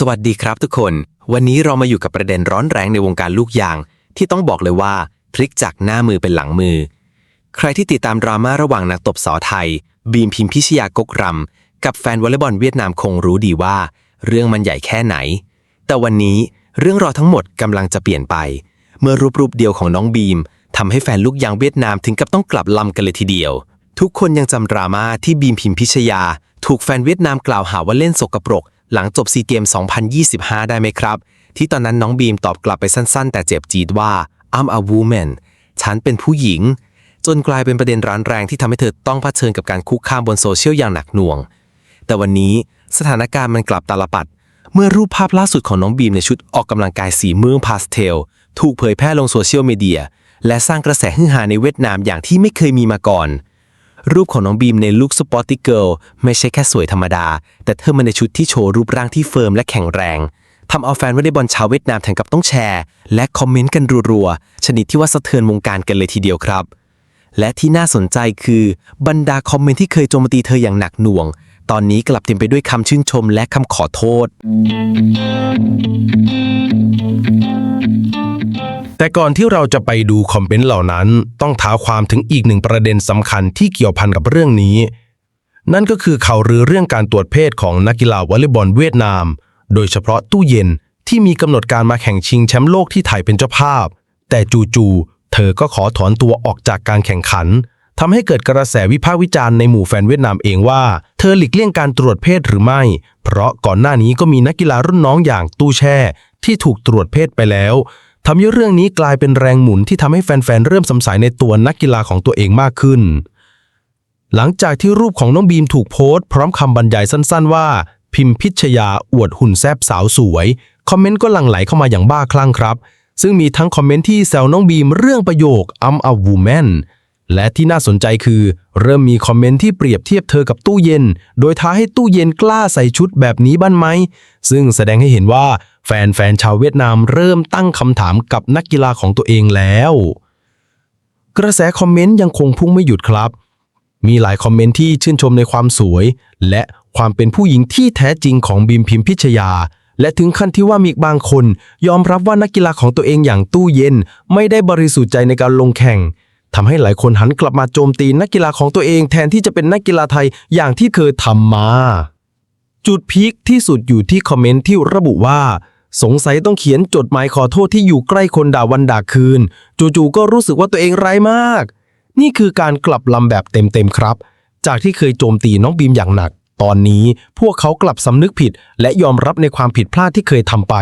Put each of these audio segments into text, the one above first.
สวัสดีครับทุกคน วันนี้เรามาอยู่กับประเด็นร้อนแรงในวงการลูกยาง ที่ต้องบอกเลยว่าพลิกจากหน้ามือเป็นหลังมือ ใครที่ติดตามดราม่าระหว่างนักตบสาวไทย บีมพิมพิชยากกรำกับแฟนวอลเลย์บอลเวียดนามคงรู้ดีว่า เรื่องมันใหญ่แค่ไหน แต่วันนี้เรื่องราวทั้งหมดกำลังจะเปลี่ยนไป เมื่อรูปรูปเดียวของน้องบีมทำให้แฟนลูกยางเวียดนามถึงกับต้องกลับลำกันเลยทีเดียว ทุกคนยังจำดราม่าที่บีมพิมพิชยา ถูกแฟนเวียดนามกล่าวหาว่าเล่นสกปรก หลังจบซีเกม 2025 ได้ไหมครับ ที่ตอนนั้นน้องบีมตอบกลับไปสั้นๆ แต่เจ็บจีดว่า I'm a woman ฉันเป็นผู้หญิง จนกลายเป็นประเด็นร้อนแรงที่ทำให้เธอต้องเผชิญกับการคุกคามบนโซเชียลอย่างหนักหน่วง แต่วันนี้สถานการณ์มันกลับตาลปัด เมื่อรูปภาพล่าสุดของน้องบีมในชุดออกกำลังกายสีม่วงพาสเทล ถูกเผยแพร่ลงโซเชียลมีเดียและสร้างกระแสฮือฮาในเวียดนามอย่างที่ไม่เคยมีมาก่อน รูปของน้องบีมในลุคสปอร์ตี้เกิลไม่ใช่แค่สวยธรรมดา แต่เธอมาในชุดที่โชว์รูปร่างที่เฟิร์มและแข็งแรงทำเอาแฟนวอลเลย์บอลชาวเวียดนามถึงกับต้องแชร์ และคอมเมนต์กันรัวๆ ชนิดที่ว่าสะเทือนวงการกันเลยทีเดียวครับ และที่น่าสนใจคือบรรดาคอมเมนต์ที่เคยโจมตีเธออย่างหนักหน่วง ตอนนี้กลับเต็มไปด้วยคำชื่นชมและคำขอโทษ แต่ก่อนที่เราจะไปดูคอมเมนต์เหล่านั้น ต้องท้าความถึงอีกหนึ่งประเด็นสำคัญที่เกี่ยวพันกับเรื่องนี้ นั่นก็คือข่าวลือเรื่องการตรวจเพศของนักกีฬาวอลเลย์บอลเวียดนาม โดยเฉพาะตู้เย็นที่มีกำหนดการมาแข่งชิงแชมป์โลกที่ไทยเป็นเจ้าภาพ แต่จู่ๆเธอก็ขอถอนตัวออกจากการแข่งขันทำให้เกิดกระแสวิพากษ์วิจารณ์ในหมู่แฟนเวียดนามเองว่า เธอหลีกเลี่ยงการตรวจเพศหรือไม่ เพราะก่อนหน้านี้ก็มีนักกีฬารุ่นน้องอย่างตู้แช่ ที่ถูกตรวจเพศไปแล้ว ทำให้เรื่องนี้กลายเป็นแรงหมุนที่ทำให้แฟนๆ เริ่มสงสัยในตัวนักกีฬาของตัวเองมากขึ้น หลังจากที่รูปของน้องบีมถูกโพสต์ พร้อมคำบรรยายสั้นๆ ว่า พิมพิชยาอวดหุ่นแซบสาวสวย คอมเมนต์ก็หลั่งไหลเข้ามาอย่างบ้าคลั่งครับ ซึ่งมีทั้งคอมเมนต์ที่แซวน้องบีมเรื่องประโยค I'm a woman และที่น่าสนใจคือ เริ่มมีคอมเมนต์ที่เปรียบเทียบเธอกับตู้เย็น โดยท้าให้ตู้เย็นกล้าใส่ชุดแบบนี้บ้านไหม ซึ่งแสดงให้เห็นว่า แฟนๆชาวเวียดนามเริ่มตั้งคำถามกับนักกีฬาของตัวเองแล้ว กระแสคอมเมนต์ยังคงพุ่งไม่หยุดครับ มีหลายคอมเมนต์ที่ชื่นชมในความสวย และความเป็นผู้หญิงที่แท้จริงของบีมพิมพิชยา และถึงขั้นที่ว่ามีบางคน ยอมรับว่านักกีฬาของตัวเองอย่างตู้เย็น ไม่ได้บริสุทธิ์ใจในการลงแข่งทำให้หลายคนหันกลับมาโจมตีนักกีฬาของตัวเอง แทนที่จะเป็นนักกีฬาไทยอย่างที่เคยทำมา จุดพีคที่สุดอยู่ที่คอมเมนต์ที่ระบุว่า สงสัยต้องเขียนจดหมายขอโทษที่อยู่ใกล้คนด่าวันด่าคืน จู่ๆก็รู้สึกว่าตัวเองร้ายมาก นี่คือการกลับลำแบบเต็มๆครับ จากที่เคยโจมตีน้องบีมอย่างหนัก ตอนนี้พวกเขากลับสำนึกผิด และยอมรับในความผิดพลาดที่เคยทำไป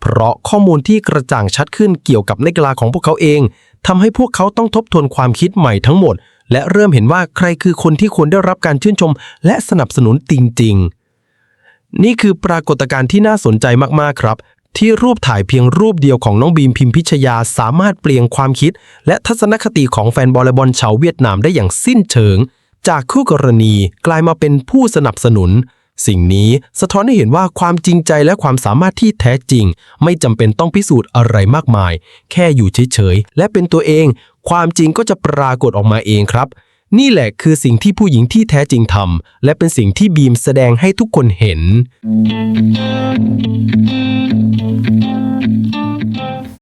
เพราะข้อมูลที่กระจ่างชัดขึ้นเกี่ยวกับนักกีฬาของพวกเขาเองทำให้พวกเขาต้องทบทวนความคิดใหม่ทั้งหมด และเริ่มเห็นว่าใครคือคนที่ควรได้รับการชื่นชม และสนับสนุนจริงๆนี่คือปรากฏการณ์ที่น่าสนใจมากๆครับ ที่รูปถ่ายเพียงรูปเดียวของน้องบีมพิมพิชยาสามารถเปลี่ยนความคิด และทัศนคติของแฟนบอลบอลชาวเวียดนามได้อย่างสิ้นเชิง จากคู่กรณีกลายมาเป็นผู้สนับสนุน สิ่งนี้สะท้อนให้เห็นว่าความจริงใจและความสามารถที่แท้จริง ไม่จำเป็นต้องพิสูจน์อะไรมากมาย แค่อยู่เฉยๆและเป็นตัวเอง ความจริงก็จะปรากฏออกมาเองครับนี่แหละคือสิ่งที่ผู้หญิงที่แท้จริงทำและเป็นสิ่งที่บีมแสดงให้ทุกคนเห็น